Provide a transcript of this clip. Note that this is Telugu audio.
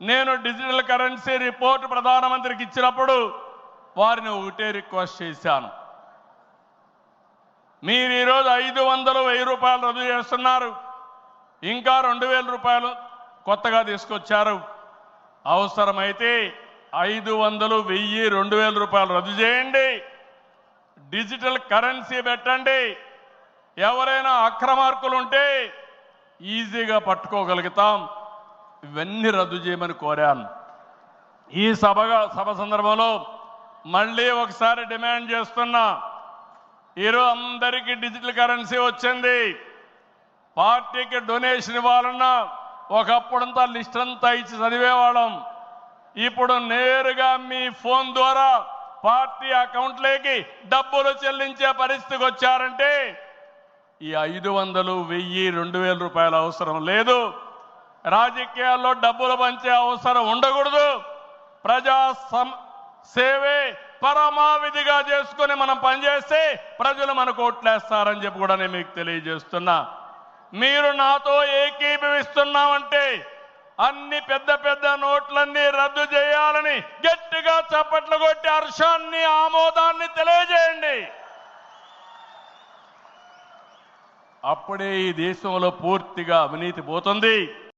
నేను డిజిటల్ కరెన్సీ రిపోర్ట్ ప్రధానమంత్రికి ఇచ్చినప్పుడు వారిని ఒకటే రిక్వెస్ట్ చేశాను. మీరు ఈరోజు ఐదు వందలు వెయ్యి రూపాయలు రద్దు చేస్తున్నారు. ఇంకా రెండు వేల రూపాయలు కొత్తగా తీసుకొచ్చారు. అవసరమైతే ఐదు వందలు వెయ్యి రెండు వేల రూపాయలు రద్దు చేయండి. డిజిటల్ కరెన్సీ పెట్టండి. ఎవరైనా అక్రమార్కులు ఉంటే ఈజీగా పట్టుకోగలుగుతాం. ఇవన్నీ రద్దు చేయమని కోరాను. ఈ సభగా సభ సందర్భంలో మళ్ళీ ఒకసారి డిమాండ్ చేస్తున్నా. ఈరోజు అందరికీ డిజిటల్ కరెన్సీ వచ్చింది. పార్టీకి డొనేషన్ ఇవ్వాలన్నా ఒకప్పుడంతా లిస్ట్ అంతా ఇచ్చి చదివేవాళ్ళం. ఇప్పుడు నేరుగా మీ ఫోన్ ద్వారా పార్టీ అకౌంట్లోకి డబ్బులు చెల్లించే పరిస్థితికి వచ్చారంటే ఈ ఐదు వందలు వెయ్యి రెండు వేల రూపాయల అవసరం లేదు. రాజకీయాల్లో డబ్బులు పంచే అవసరం ఉండకూడదు. ప్రజా సం సేవే పరమావిధిగా చేసుకుని మనం పనిచేస్తే ప్రజలు మనకు ఓట్లేస్తారని చెప్పి కూడా నేను మీకు తెలియజేస్తున్నా. మీరు నాతో ఏకీభవిస్తున్నామంటే అన్ని పెద్ద పెద్ద నోట్లన్నీ రద్దు చేయాలని గట్టిగా చప్పట్లు కొట్టి హర్షాన్ని ఆమోదాన్ని తెలియజేయండి. అప్పుడే ఈ దేశంలో పూర్తిగా అవినీతి పోతుంది.